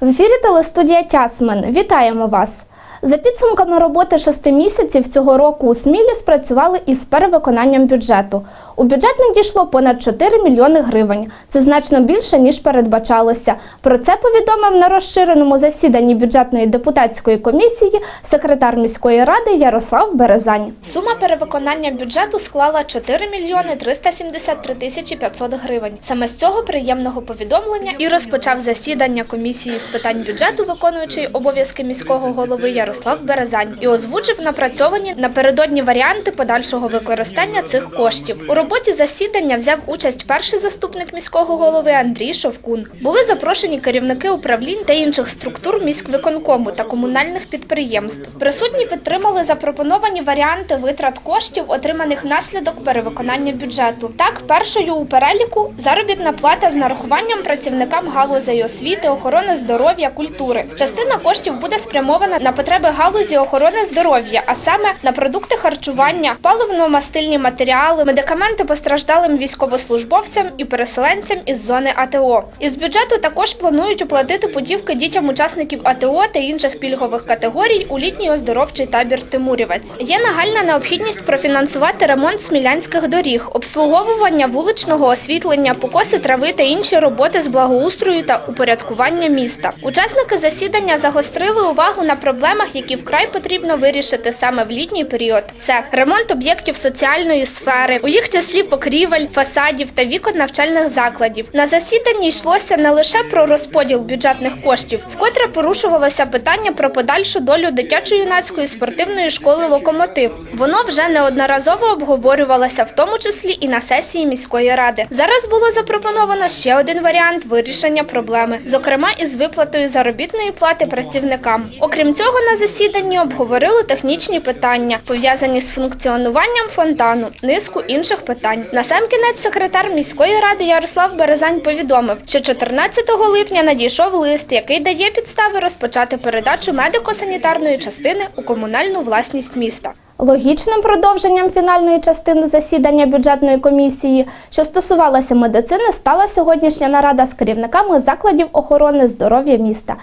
В ефірі телестудія Тясмен. Вітаємо вас! За підсумками роботи шести місяців цього року у Смілі спрацювали із перевиконанням бюджету. У бюджет надійшло понад 4 мільйони гривень. Це значно більше, ніж передбачалося. Про це повідомив на розширеному засіданні бюджетної депутатської комісії секретар міської ради Ярослав Березань. Сума перевиконання бюджету склала 4 мільйони 373 тисячі 500 гривень. Саме з цього приємного повідомлення і розпочав засідання комісії з питань бюджету, виконуючий обов'язки міського голови Ярослав Березань, і озвучив напрацьовані напередодні варіанти подальшого використання цих коштів. У роботі засідання взяв участь перший заступник міського голови Андрій Шовкун. Були запрошені керівники управлінь та інших структур міськвиконкому та комунальних підприємств. Присутні підтримали запропоновані варіанти витрат коштів, отриманих внаслідок перевиконання бюджету. Так, першою у переліку заробітна плата з нарахуванням працівникам галузей освіти, охорони здоров'я, культури. Частина коштів буде спрямована на потреби галузі охорони здоров'я, а саме на продукти харчування, паливно-мастильні матеріали, медикаменти постраждалим військовослужбовцям і переселенцям із зони АТО. Із бюджету також планують оплатити путівки дітям учасників АТО та інших пільгових категорій у літній оздоровчий табір Тимурівець. Є нагальна необхідність профінансувати ремонт смілянських доріг, обслуговування вуличного освітлення, покоси трави та інші роботи з благоустрою та упорядкування міста. Учасники засідання загострили увагу на проблемах, які вкрай потрібно вирішити саме в літній період. Це ремонт об'єктів соціальної сфери, у їх числі покрівель, фасадів та вікон навчальних закладів. На засіданні йшлося не лише про розподіл бюджетних коштів, вкотре порушувалося питання про подальшу долю дитячо-юнацької спортивної школи Локомотив. Воно вже неодноразово обговорювалося, в тому числі і на сесії міської ради. Зараз було запропоновано ще один варіант вирішення проблеми, зокрема із виплатою заробітної плати працівникам. Окрім цього, на засіданні обговорили технічні питання, пов'язані з функціонуванням фонтану, низку інших питань. Насамкінець секретар міської ради Ярослав Березань повідомив, що 14 липня надійшов лист, який дає підстави розпочати передачу медико-санітарної частини у комунальну власність міста. Логічним продовженням фінальної частини засідання бюджетної комісії, що стосувалася медицини, стала сьогоднішня нарада з керівниками закладів охорони здоров'я міста.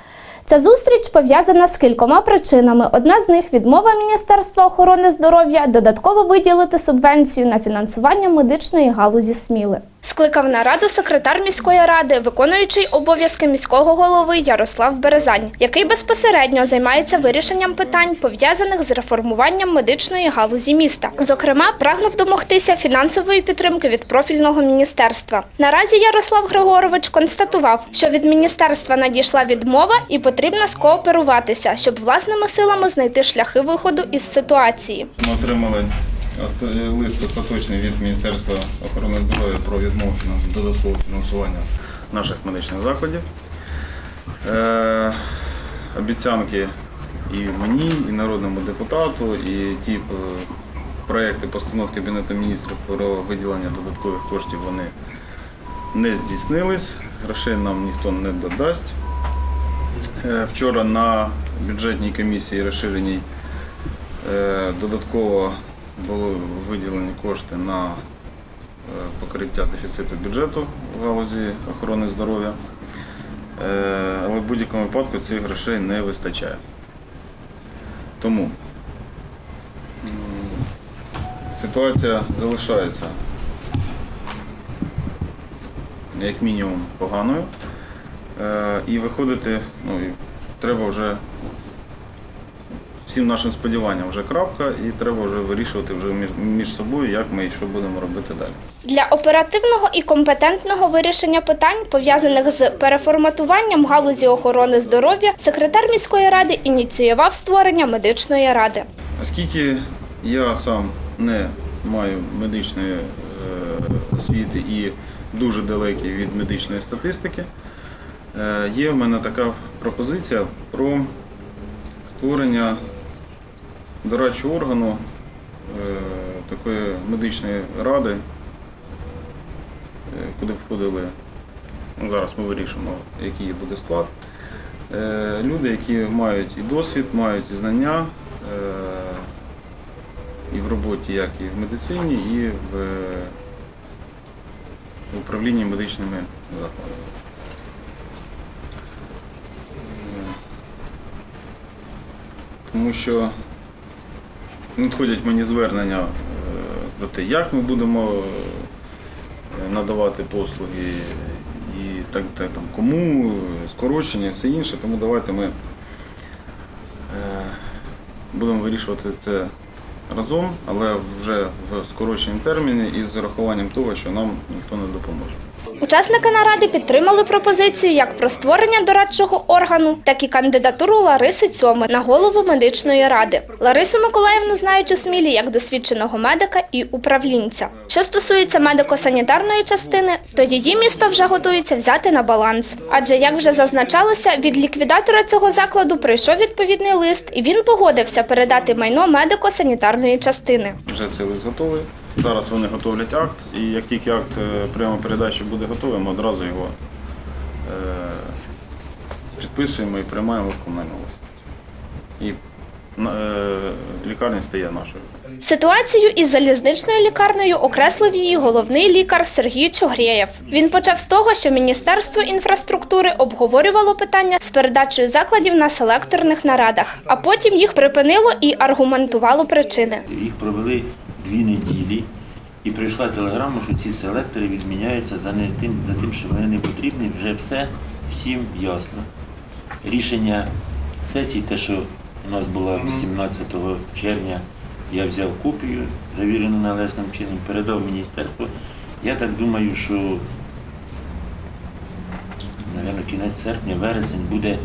Ця зустріч пов'язана з кількома причинами. Одна з них відмова Міністерства охорони здоров'я додатково виділити субвенцію на фінансування медичної галузі Сміли. Скликав нараду секретар міської ради, виконуючий обов'язки міського голови Ярослав Березань, який безпосередньо займається вирішенням питань, пов'язаних з реформуванням медичної галузі міста. Зокрема, прагнув домогтися фінансової підтримки від профільного міністерства. Наразі Ярослав Григорович констатував, що від міністерства надійшла відмова і потрібно скооперуватися, щоб власними силами знайти шляхи виходу із ситуації. Ми отримали лист остаточний від Міністерства охорони здоров'я про відмову додаткового фінансування наших медичних закладів. Е, обіцянки і мені, і народному депутату, і ті е, проекти постанов Кабінету міністрів про виділення додаткових коштів вони не здійснились. Грошей нам ніхто не додасть. Е, Вчора на бюджетній комісії розширеній Е, Додатково були виділені кошти на е, покриття дефіциту бюджету в галузі охорони здоров'я, але в будь-якому випадку цих грошей не вистачає. Тому ситуація залишається як мінімум поганою. Е, І виходити, ну, і треба вже всім нашим сподіванням вже крапка, і треба вже вирішувати вже між, собою, як ми і що будемо робити далі. Для оперативного і компетентного вирішення питань, пов'язаних з переформатуванням галузі охорони здоров'я, секретар міської ради ініціював створення медичної ради. Оскільки я сам не маю медичної е, освіти і дуже далекий від медичної статистики, є в мене така пропозиція про створення дорадчого органу е, такої медичної ради, е, куди входили, ну, зараз ми вирішимо, який буде склад. Е, Люди, які мають і досвід, мають і знання е, і в роботі, як і в медицині, і в е, управлінні медичними закладами. Тому що надходять мені звернення е, про те, як ми будемо е, надавати послуги і так, так там, кому, скорочення все інше. Тому давайте ми е, будемо вирішувати це разом, але вже в скороченому терміні і з урахуванням того, що нам ніхто не допоможе. Учасники наради підтримали пропозицію як про створення дорадчого органу, так і кандидатуру Лариси Цьоми на голову медичної ради. Ларису Миколаївну знають у Смілі як досвідченого медика і управлінця. Що стосується медико-санітарної частини, то її місто вже готується взяти на баланс. Адже, як вже зазначалося, від ліквідатора цього закладу прийшов відповідний лист, і він погодився передати майно медико-санітарної частини. Вже лист готовий. Зараз вони готовлять акт, і як тільки акт е, прийому-передачі буде готовий, ми одразу його е, підписуємо і приймаємо в комунальну власність. І е, лікарня стає нашою. Ситуацію із залізничною лікарнею окреслив її головний лікар Сергій Чугрєєв. Він почав з того, що Міністерство інфраструктури обговорювало питання з передачею закладів на селекторних нарадах, а потім їх припинило і аргументувало причини. Їх провели дві неділі, і прийшла телеграма, що ці селектори відміняються за не тим, за тим, що вони не потрібні. Вже все всім ясно. Рішення сесії, те, що у нас було 18 червня, я взяв копію, завірену належним чином, передав міністерство. Я так думаю, що Навірно, кінець серпня, вересень буде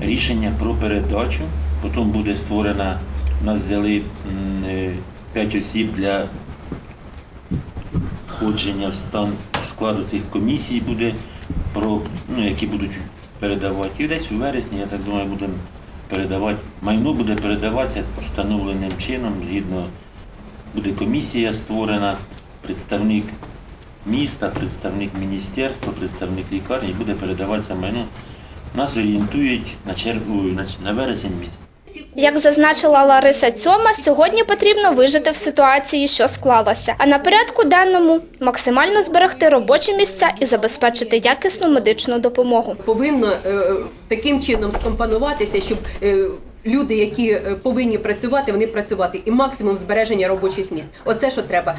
рішення про передачу. Потім буде створена, нас взяли 5 осіб для входження в стан складу цих комісій буде, про, ну, які будуть передавати. І десь у вересні, я так думаю, будемо передавати. Майно буде передаватися встановленим чином, згідно буде комісія створена, представник міста, представник міністерства, представник лікарні, буде передаватися майно. Нас орієнтують на чергу на, на вересень місяць. Як зазначила Лариса Цьома, сьогодні потрібно вижити в ситуації, що склалася. А на порядку денному максимально зберегти робочі місця і забезпечити якісну медичну допомогу. повинно е, таким чином скомпонуватися, щоб е, люди, які е, повинні працювати, вони працювати і максимум збереження робочих місць. Оце що треба.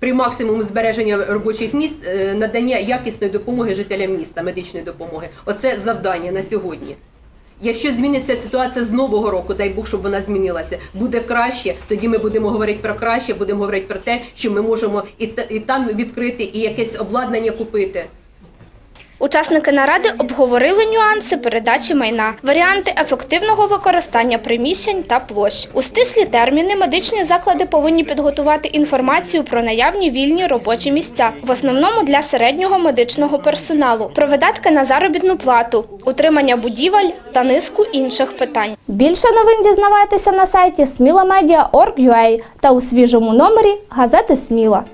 При максимуму збереження робочих місць надання якісної допомоги жителям міста, медичної допомоги. Оце завдання на сьогодні. Якщо зміниться ситуація з нового року, дай Бог, щоб вона змінилася, буде краще. Тоді ми будемо говорити про краще, будемо говорити про те, що ми можемо і, та- і там відкрити, і якесь обладнання купити. Учасники наради обговорили нюанси передачі майна, варіанти ефективного використання приміщень та площ. У стислі терміни медичні заклади повинні підготувати інформацію про наявні вільні робочі місця, в основному для середнього медичного персоналу, про видатки на заробітну плату, утримання будівель та низку інших питань. Більше новин дізнавайтеся на сайті smilamedia.org.ua та у свіжому номері газети Сміла.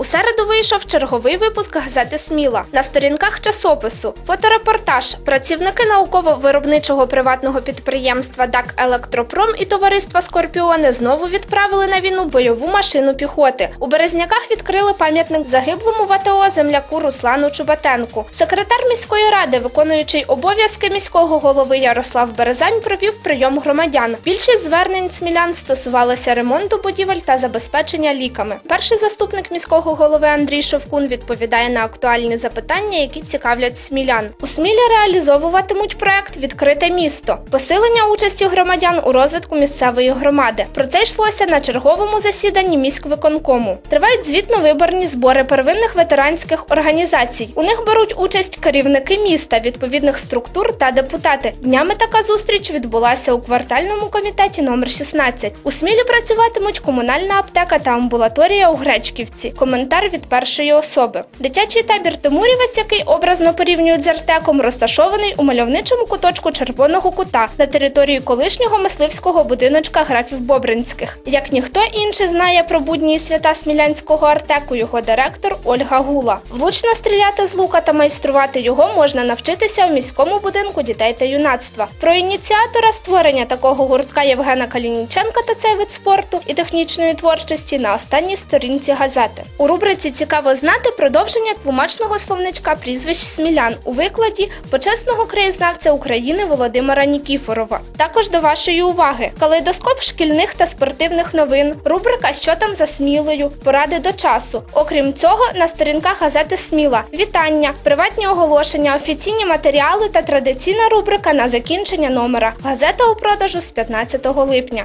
У середу вийшов черговий випуск газети Сміла. На сторінках часопису фоторепортаж. Працівники науково-виробничого приватного підприємства ДАК Електропром і товариства Скорпіони знову відправили на війну бойову машину піхоти. У Березняках відкрили пам'ятник загиблому в АТО земляку Руслану Чубатенку. Секретар міської ради, виконуючий обов'язки міського голови Ярослав Березань, провів прийом громадян. Більшість звернень смілян стосувалися ремонту будівель та забезпечення ліками. Перший заступник міського голови Андрій Шовкун відповідає на актуальні запитання, які цікавлять смілян. У Смілі реалізовуватимуть проект Відкрите місто, посилення участі громадян у розвитку місцевої громади. Про це йшлося на черговому засіданні міськвиконкому. Тривають звітно-виборні збори первинних ветеранських організацій. У них беруть участь керівники міста, відповідних структур та депутати. Днями така зустріч відбулася у квартальному комітеті номер 16. У Смілі працюватимуть комунальна аптека та амбулаторія у Гречківці. Коментар від першої особи. Дитячий табір Тимурівець, який образно порівнюють з Артеком, розташований у мальовничому куточку Червоного кута на території колишнього мисливського будиночка графів Бобринських. Як ніхто інший знає про будні свята смілянського Артеку, його директор Ольга Гула. Влучно стріляти з лука та майструвати його можна навчитися у міському будинку дітей та юнацтва. Про ініціатора створення такого гуртка Євгена Калініченка та цей вид спорту і технічної творчості на останній сторінці газети. У рубриці Цікаво знати продовження тлумачного словничка прізвищ смілян у викладі почесного краєзнавця України Володимира Нікіфорова. Також до вашої уваги калейдоскоп шкільних та спортивних новин, рубрика Що там за смілою, поради до часу. Окрім цього, на сторінках газети Сміла вітання, приватні оголошення, офіційні матеріали та традиційна рубрика на закінчення номера. Газета у продажу з 15 липня.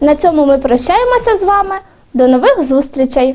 На цьому ми прощаємося з вами. До нових зустрічей!